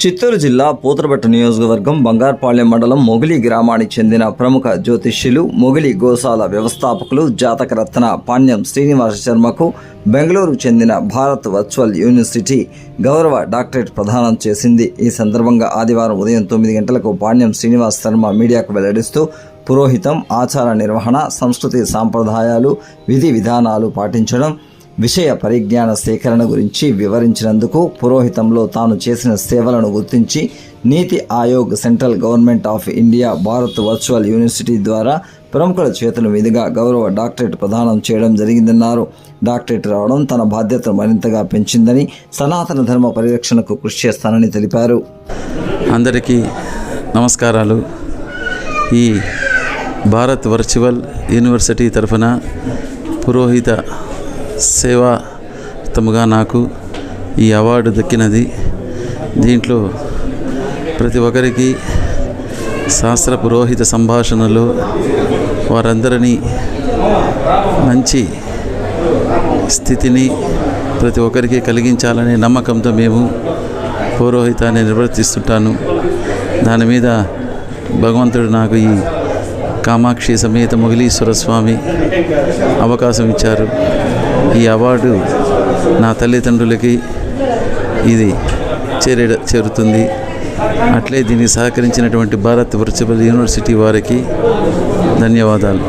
చిత్తూరు జిల్లా పూతరబెట్ట నియోజకవర్గం బంగార్పాళ్యం మండలం మొగిలి గ్రామానికి చెందిన ప్రముఖ జ్యోతిష్యులు మొగిలి గోశాల వ్యవస్థాపకులు జాతకరత్న పాణ్యం శ్రీనివాస శర్మకు బెంగళూరు చెందిన భారత్ వర్చువల్ యూనివర్సిటీ గౌరవ డాక్టరేట్ ప్రదానం చేసింది. ఈ సందర్భంగా ఆదివారం ఉదయం తొమ్మిది గంటలకు పాణ్యం శ్రీనివాస్ శర్మ మీడియాకు వెల్లడిస్తూ పురోహితం ఆచార నిర్వహణ సంస్కృతి సాంప్రదాయాలు విధి విధానాలు పాటించడం విషయ పరిజ్ఞాన సేకరణ గురించి వివరించినందుకు పురోహితంలో తాను చేసిన సేవలను గుర్తించి NITI Aayog central government of India Bharat virtual university ద్వారా ప్రముఖుల చేతుల మీదుగా గౌరవ డాక్టరేట్ ప్రదానం చేయడం జరిగిందన్నారు. డాక్టరేట్ రావడం తన బాధ్యతను మరింతగా పెంచిందని సనాతన ధర్మ పరిరక్షణకు కృషి చేస్తానని తెలిపారు. అందరికీ నమస్కారాలు. ఈ భారత్ వర్చువల్ యూనివర్సిటీ తరఫున పురోహిత సేవాతముగా నాకు ఈ అవార్డు దక్కినది. దీంట్లో ప్రతి ఒక్కరికి శాస్త్ర పురోహిత సంభాషణలో వారందరినీ మంచి స్థితిని ప్రతి ఒక్కరికి కలిగించాలనే నమ్మకంతో మేము పౌరోహితాన్ని నిర్వర్తిస్తుంటాను. దాని మీద భగవంతుడు నాకు ఈ కామాక్షి సమేత ముగిలీశ్వర స్వామి అవకాశం ఇచ్చారు. ఈ అవార్డు నా తల్లిదండ్రులకి ఇది చేరే చేరుతుంది. అట్లే దీనికి సహకరించినటువంటి భారత్ వర్చువల్ యూనివర్సిటీ వారికి ధన్యవాదాలు.